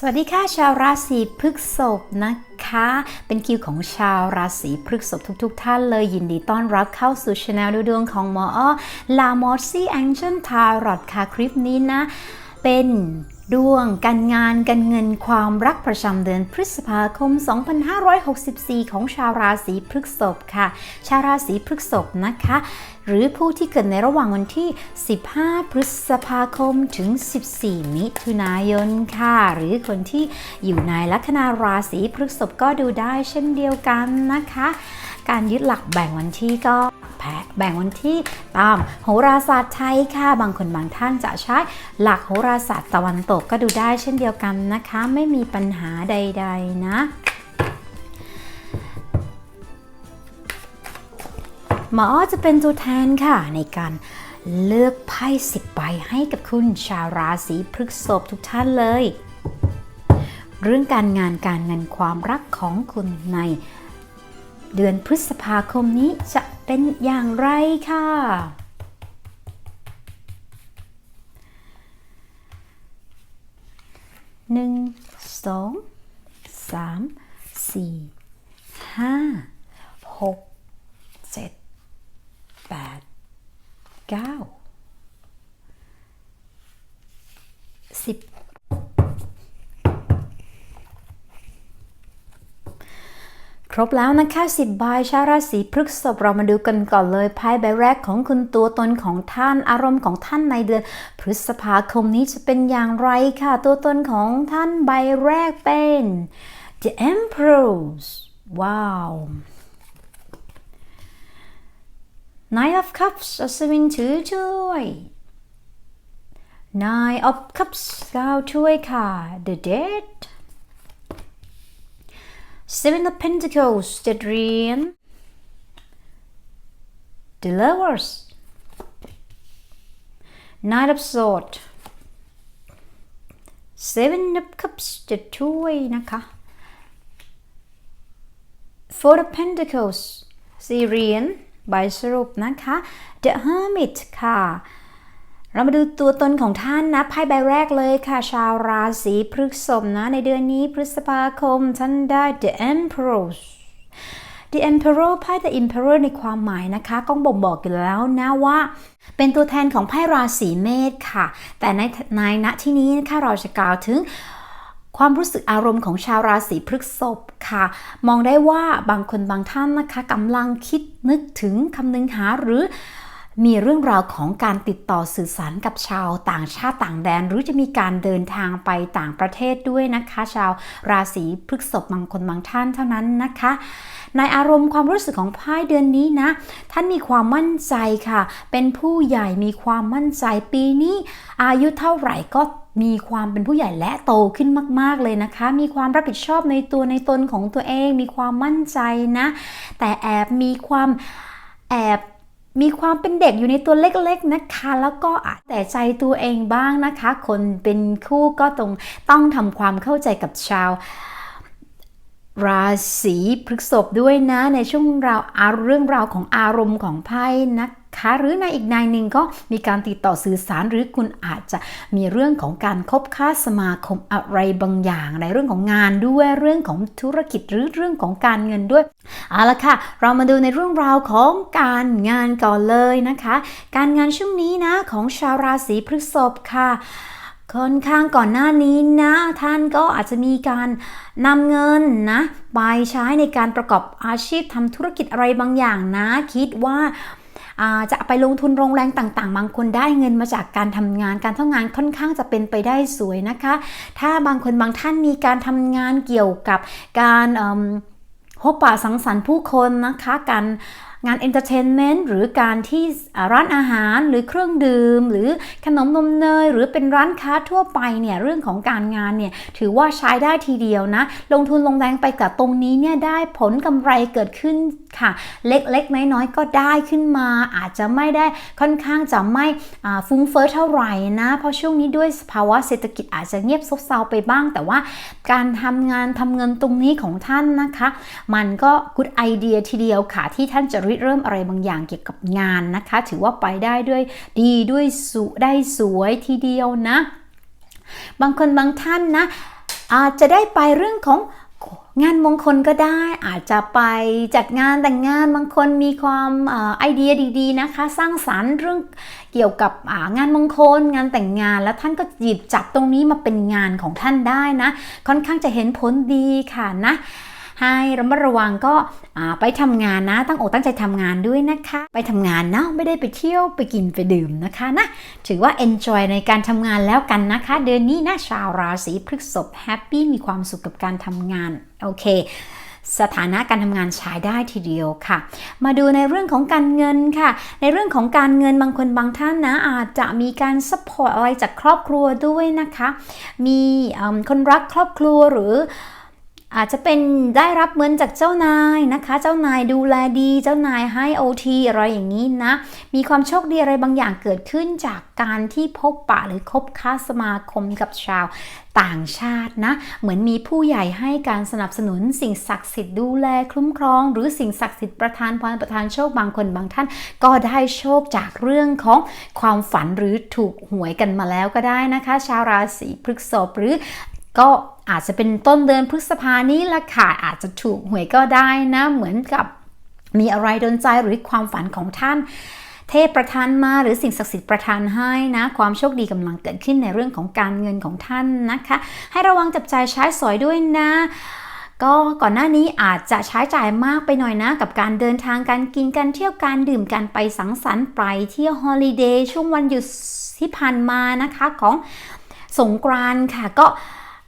สวัสดีค่ะชาวราศีพฤษภนะคะ เป็นคิวของชาวราศีพฤษภทุกๆทท่านเลยยินดีต้อนรับเข้าสู่ช anel ดูดวงของหมออ้อลามอสซี่แองเจิลทารอตค่ะคลิปนี้นะ เป็น ดวงการงานการเงินความรักประจำเดือนพฤษภาคม 2564 ของชาวราศีพฤษภค่ะ ชาวราศีพฤษภนะคะ หรือผู้ที่เกิดในระหว่างวันที่ 15 พฤษภาคมถึง 14 มิถุนายนค่ะ หรือคนที่อยู่ในลัคนาราศีพฤษภก็ดูได้เช่นเดียวกันนะคะ การยึดหลักแบ่งวันที่ก็ แพ้แบ่งวันที่ตามโหราศาสตร์ไทยค่ะ บางคนบางท่านจะใช้หลักโหราศาสตร์ตะวันตกก็ดูได้เช่นเดียวกันนะคะ ไม่มีปัญหาใด ๆ นะหมออ้อจะเป็นตัวแทนค่ะในการเลือกไพ่สิบใบให้กับคุณชาวราศีพฤษภทุกท่านเลย เรื่องการงานการเงินความรักของคุณในเดือนพฤษภาคมนี้จะ เป็นอย่างไรค่ะ หนึ่ง สอง สาม สี่ ห้า หก เจ็ด แปด เก้า สิบ รบแล้วนะคะสิบใบชาวราศีพฤกษภเรามาดูกันก่อนเลยไพ่ใบแรกของคุณตัวตนของท่านอารมณ์ของท่านในเดือน พฤษภาคมนี้จะเป็นอย่างไรค่ะ ตัวตนของท่านใบแรกเป็น The Empress ว้าว Nine of Cups อัศวินถือถ้วย Nine of Cups เก้าถ้วยค่ะ The Dead Seven of Pentacles เจ็ดเหรียญ The Lovers Nine of Swords Seven of Cups เจ็ดถ้วยนะคะ Four of Pentacles สี่เหรียญใบสรุปนะคะ The Hermit ค่ะ เรามาดูตัวตนของท่านนะไพ่ใบแรกเลยค่ะ ชาวราศีพฤษภนะ ในเดือนนี้พฤษภาคมท่านได้ The Empress The Emperor ไพ่ The Emperor ในความหมายนะคะก็บ่งบอกอยู่แล้วนะว่า เป็นตัวแทนของไพ่ราศีเมษค่ะ แต่ในในณที่นี้นะคะเราจะกล่าวถึงความรู้สึกอารมณ์ของชาวราศีพฤษภค่ะ มองได้ว่าบางคนบางท่านนะคะกำลังคิดนึกถึงคำนึงหาหรือ มีเรื่องราวของการติดต่อสื่อสารกับชาวต่างชาติต่างแดน หรือจะมีการเดินทางไปต่างประเทศด้วยนะคะ ชาวราศีพฤษภบางคนบางท่านเท่านั้นนะคะ ในอารมณ์ความรู้สึกของไพ่เดือนนี้นะ ท่านมีความมั่นใจค่ะ เป็นผู้ใหญ่มีความมั่นใจปีนี้ อายุเท่าไหร่ก็มีความเป็นผู้ใหญ่และโตขึ้นมาก ๆ เลยนะคะ มีความรับผิดชอบในตัวในตนของตัวเอง มีความมั่นใจนะ แต่แอบมีความแอบ มีความเป็นเด็กอยู่ในตัวเล็กๆนะคะ แล้วก็อาจแต่ใจตัวเองบ้างนะคะ คนเป็นคู่ก็ต้องต้องทำความเข้าใจกับชาว ราศีพฤษภด้วยนะในช่วงราวอาเรื่องราวของอารมณ์ของไพ่นะคะหรือในอีกนายหนึ่งก็มีการติดต่อสื่อสารหรือคุณอาจจะมีเรื่องของการคบค้าสมาคมอะไรบางอย่าง ในเรื่องของงานด้วยเรื่องของธุรกิจหรือเรื่องของการเงินด้วยเอาละค่ะ เรามาดูในเรื่องราวของการงานก่อนเลยนะคะ การงานช่วงนี้นะของชาวราศีพฤษภค่ะ ค่อนข้างก่อนหน้านี้นะ ท่านก็อาจจะมีการนำเงินนะไปใช้ในการประกอบอาชีพทำธุรกิจอะไรบางอย่างนะ คิดว่าจะไปลงทุนโรงแรงต่างๆ บางคนได้เงินมาจากการทำงาน การทำงานค่อนข้างจะเป็นไปได้สวยนะคะ ถ้าบางคนบางท่านมีการทำงานเกี่ยวกับการพบปะสังสรรค์ผู้คนนะคะ การ งานเอนเตอร์เทนเมนต์หรือการที่ร้านอาหารหรือเครื่องดื่ม หรือขนมนมเนย หรือเป็นร้านค้าทั่วไปเนี่ยเรื่องของการงานเนี่ยถือว่าใช้ได้ทีเดียวนะ ลงทุนลงแรงไปกับตรงนี้เนี่ยได้ผลกำไรเกิดขึ้น ค่ะ เล็กๆ น้อยๆ ก็ได้ขึ้นมา อาจจะไม่ได้ค่อนข้างจะไม่ฟุ้งเฟ้อเท่าไหร่นะ เพราะช่วงนี้ด้วยภาวะเศรษฐกิจอาจจะเงียบซบเซาไปบ้าง แต่ว่าการทำงานทำเงินตรงนี้ของท่านนะคะ มันก็กุดไอเดียทีเดียวค่ะ ที่ท่านจะริเริ่มอะไรบางอย่างเกี่ยวกับงานนะคะ ถือว่าไปได้ด้วยดีด้วยสุได้สวยทีเดียวนะ บางคนบางท่านนะอาจจะได้ไปเรื่องของ งานมงคลก็ได้อาจจะไปจัดงานแต่งงานบางคนมีความอไอเดียดีๆนะคะ สร้างสารรค์เรื่องเกี่ยวกับงานมงคล งานแต่งงาน แล้วท่านก็หยิบจับตรงนี้มาเป็นงานของท่านได้นะ ค่อนข้างจะเห็นผลดีค่ะนะ ให้ระมัดระวังก็ไปทำงานนะ ตั้งอกตั้งใจทำงานด้วยนะคะ ไปทำงานเนาะไม่ได้ไปเที่ยวไปกินไปดื่มนะคะนะถือว่า enjoy ในการทำงานแล้วกันนะคะ เดือนนี้นะชาวราศีพฤษภแฮปปี้มีความสุขกับการทำงานโอเคสถานะการทำงานใช้ได้ทีเดียวค่ะ มาดูในเรื่องของการเงินค่ะ ในเรื่องของการเงินบางคนบางท่านนะอาจจะมีการสปอร์ตอะไรจากครอบครัวด้วยนะคะ มีคนรักครอบครัวหรือ อาจจะเป็นได้รับเงินจากเจ้านายนะคะ เจ้านายดูแลดี เจ้านายให้ OT อะไรอย่างนี้นะ มีความโชคดีอะไรบางอย่างเกิดขึ้นจากการที่พบปะหรือคบค้าสมาคมกับชาวต่างชาตินะ เหมือนมีผู้ใหญ่ให้การสนับสนุนสิ่งศักดิ์สิทธิ์ดูแลคุ้มครอง หรือสิ่งศักดิ์สิทธิ์ประทานพรประทานโชคบางคนบางท่าน ก็ได้โชคจากเรื่องของความฝันหรือถูกหวยกันมาแล้วก็ได้นะคะ ชาวราศีพฤษภหรือ ก็อาจจะเป็นต้นเดือนพฤษภานี้ละค่ะอาจจะถูกหวยก็ได้นะเหมือนกับมีอะไรดนใจหรือความฝันของท่าน เทพประทานมาหรือสิ่งศักดิ์สิทธิ์ประทานให้นะ ความโชคดีกำลังเกิดขึ้นในเรื่องของการเงินของท่านนะคะ ให้ระวังจับใจใช้สอยด้วยนะก็ก่อนหน้านี้อาจจะใช้จ่ายมากไปหน่อยนะ กับการเดินทางการกินการเที่ยวการดื่มการไปสังสรรค์ไปเที่ยวฮอลิเดย์ช่วงวันหยุดที่ผ่านมานะคะของสงกรานต์ค่ะก็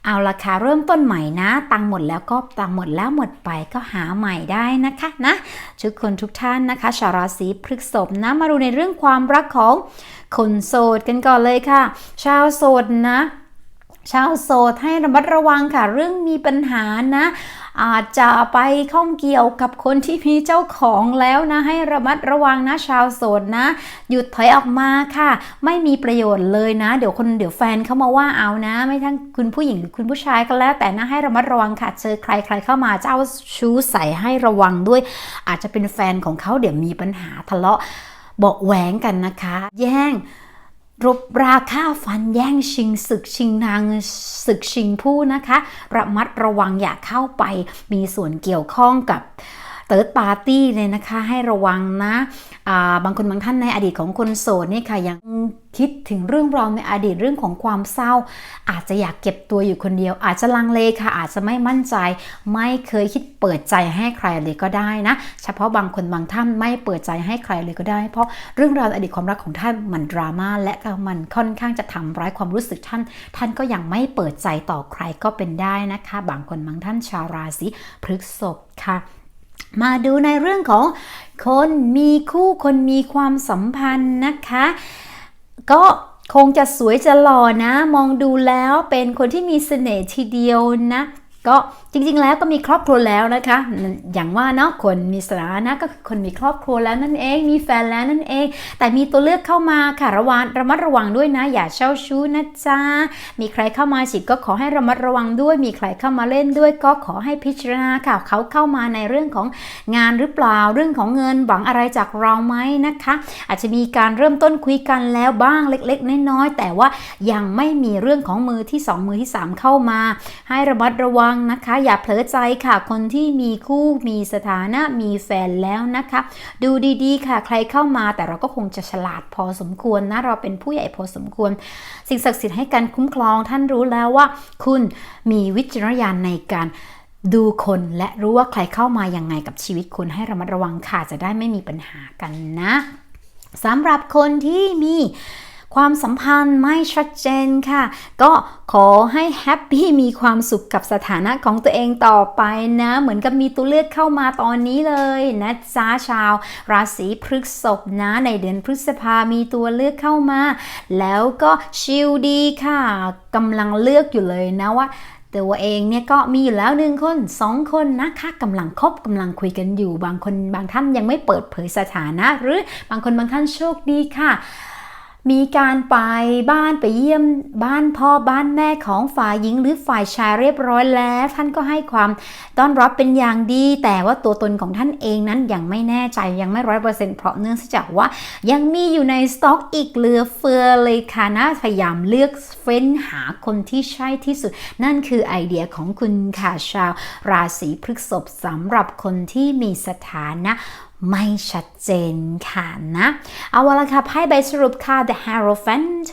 เอาละค่ะเริ่มต้นใหม่นะ ตังหมดแล้วก็ตังหมดแล้วหมดไปก็หาใหม่ได้นะคะนะทุกคนทุกท่านนะคะ ชาวราศีพฤษภนะมาดูในเรื่องความรักของคนโสดกันก่อนเลยค่ะ ชาวโสดนะ ชาวโสดให้ระมัดระวังค่ะ เรื่องมีปัญหานะ อาจจะไปข้องเกี่ยวกับคนที่มีเจ้าของแล้วนะ ให้ระมัดระวังนะ ชาวโสดนะ หยุดถอยออกมาค่ะ ไม่มีประโยชน์เลยนะ เดี๋ยวคนเดี๋ยวแฟนเข้ามาว่าเอานะ ไม่ทั้งคุณผู้หญิงหรือคุณผู้ชายก็แล้ว แต่นะให้ระมัดระวังค่ะเจอใครใครเข้ามาเจ้าชู้ใส่ให้ระวังด้วย อาจจะเป็นแฟนของเขาเดี๋ยวมีปัญหาทะเลาะบอกแหวงกันนะคะ แย่ง รบราค่าฟันแย่งชิงศึกชิงนางศึกชิงผู้นะคะ ระมัดระวังอย่าเข้าไปมีส่วนเกี่ยวข้องกับ เติร์ดปาร์ตี้เลยนะคะให้ระวังนะบางคนบางท่านในอดีตของคนโสดนี่ค่ะยังคิดถึงเรื่องราวในอดีตเรื่องของความเศร้า อาจจะอยากเก็บตัวอยู่คนเดียว อาจจะลังเลค่ะ อาจจะไม่มั่นใจ ไม่เคยคิดเปิดใจให้ใครเลยก็ได้นะ เฉพาะบางคนบางท่านไม่เปิดใจให้ใครเลยก็ได้ เพราะเรื่องราวอดีตความรักของท่านมันดราม่าและมันค่อนข้างจะทำร้ายความรู้สึกท่าน ท่านก็ยังไม่เปิดใจต่อใครก็เป็นได้นะคะ บางคนบางท่านชาวราศีพฤษภค่ะ มาดูในเรื่องของคนมีคู่คนมีความสัมพันธ์นะคะ ก็คงจะสวยจะหล่อนะ มองดูแล้วเป็นคนที่มีเสน่ห์ทีเดียวนะ ก็จริงๆแล้วก็มีครอบครัวแล้วนะคะ อย่างว่าเนาะคนมีสถานะก็คือคนมีครอบครัวแล้วนั่นเอง มีแฟนแล้วนั่นเอง แต่มีตัวเลือกเข้ามาค่ะระวังระมัดระวังด้วยนะ อย่าเช่าชู้นะจ๊ะมีใครเข้ามาจีบก็ขอให้ระมัดระวังด้วย มีใครเข้ามาเล่นด้วย ก็ขอให้พิจารณาค่ะเขาเข้ามาในเรื่องของงานหรือเปล่าเรื่องของเงินหวังอะไรจากเราไหมนะคะ อาจจะมีการเริ่มต้นคุยกันแล้วบ้างเล็ก ๆ น้อยๆแต่ว่ายังไม่มีเรื่องของมือที่ 2 มือที่ 3 เข้ามา ให้ระมัดระวังนะคะ อย่าเผลอใจค่ะ คนที่มีคู่มีสถานะมีแฟนแล้วนะคะ ดูดีๆค่ะ ใครเข้ามาแต่เราก็คงจะฉลาดพอสมควรนะเราเป็นผู้ใหญ่พอสมควร สิ่งศักดิ์สิทธิ์ให้การคุ้มครองท่านรู้แล้วว่า คุณมีวิจารณญาณในการดูคนและรู้ว่าใครเข้ามายังไงกับชีวิตคุณให้ระมัดระวังค่ะจะได้ไม่มีปัญหากันนะสำหรับคนที่มี ความสัมพันธ์ไม่ชัดเจนค่ะ ก็ขอให้แฮปปี้มีความสุขกับสถานะของตัวเองต่อไปนะ เหมือนกับมีตัวเลือกเข้ามาตอนนี้เลยนะจ้าชาว ราศีพฤษภนะในเดือนพฤษภามีตัวเลือกเข้ามา แล้วก็ชิลดีค่ะกำลังเลือกอยู่เลยนะว่าตัวเองเนี่ยก็มีอยู่แล้วหนึ่งคนสองคนนะคะกำลังคบกำลังคุยกันอยู่ บางคนบางท่านยังไม่เปิดเผยสถานะ หรือบางคนบางท่านโชคดีค่ะ มีการไปบ้านไปเยี่ยมบ้านพ่อบ้านแม่ของฝ่ายหญิงหรือฝ่ายชายเรียบร้อยแล้ว ท่านก็ให้ความต้อนรับเป็นอย่างดี แต่ว่าตัวตนของท่านเองนั้นยังไม่แน่ใจยังไม่ร้อยเปอร์เซ็นต์เพราะเนื่องจากว่า ยังมีอยู่ในสต็อกอีกเหลือเฟือเลยค่ะนะพยายามเลือกเฟ้นหาคนที่ใช่ที่สุด นั่นคือไอเดียของคุณค่ะชาว ราศีพฤษภสำหรับคนที่มีสถานะ ไม่ชัดเจนค่ะนะ เอาละค่ะไพ่ใบสรุปค่ะ The Hierophant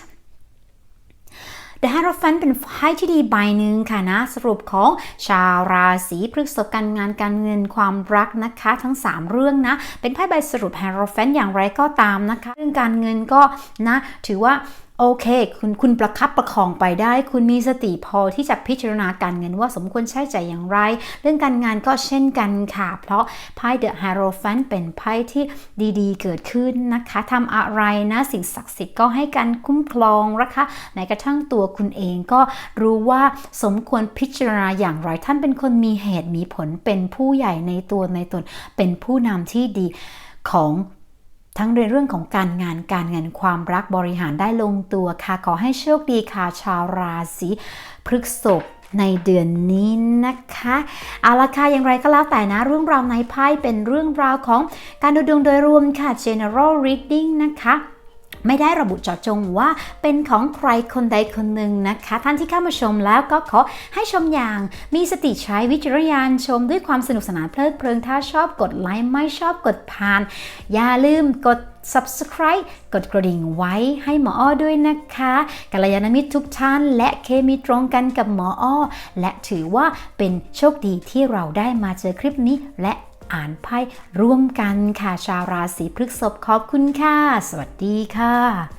The Hierophant เป็นไพ่ที่ดีใบหนึ่งค่ะนะ สรุปของชาวราศีพฤษภการงานการเงินความรักนะคะ ทั้ง 3 เรื่องนะ เป็นไพ่ใบสรุป Hierophant อย่างไรก็ตามนะคะ เรื่องการเงินก็นะถือว่า โอเค คุณคุณประคับประคองไปได้ คุณมีสติพอที่จะพิจารณาการเงินว่าสมควรใช้จ่ายอย่างไร เรื่องการงานก็เช่นกันค่ะ เพราะไพ่ The Hierophant เป็นไพ่ที่ดีๆ เกิดขึ้นนะคะทำอะไรนะสิ่งศักดิ์สิทธิ์ก็ให้การคุ้มครองนะคะแม้กระทั่งตัวคุณเองก็รู้ว่าสมควรพิจารณาอย่างไรท่านเป็นคนมีเหตุมีผลเป็นผู้ใหญ่ในตัวในตนเป็นผู้นำที่ดีของ ทั้งในเรื่องของการงานการเงินความรักบริหารได้ลงตัวค่ะ ขอให้โชคดีค่ะ ชาวราศีพฤษภในเดือนนี้นะคะเอาละค่ะอย่างไรก็แล้วแต่นะ เรื่องราวในไพ่เป็นเรื่องราวของการดูดวงโดยรวมค่ะ general reading นะคะ ไม่ได้ระบุเจาะจงว่าเป็นของใครคนใดคนหนึ่งนะคะ ท่านที่เข้ามาชมแล้วก็ขอให้ชมอย่างมีสติใช้วิจารณญาณชมด้วยความสนุกสนานเพลิดเพลินถ้าชอบกดไลค์ไม่ชอบกดผ่าน อย่าลืมกด subscribe กดกระดิ่งไว้ให้หมออ้อด้วยนะคะกัลยาณมิตรทุกท่านและเคมีตรงกันกับหมออ้อ และถือว่าเป็นโชคดีที่เราได้มาเจอคลิปนี้และ อ่านไพ่ร่วมกันค่ะชาวราศีพฤษภขอบคุณค่ะ สวัสดีค่ะ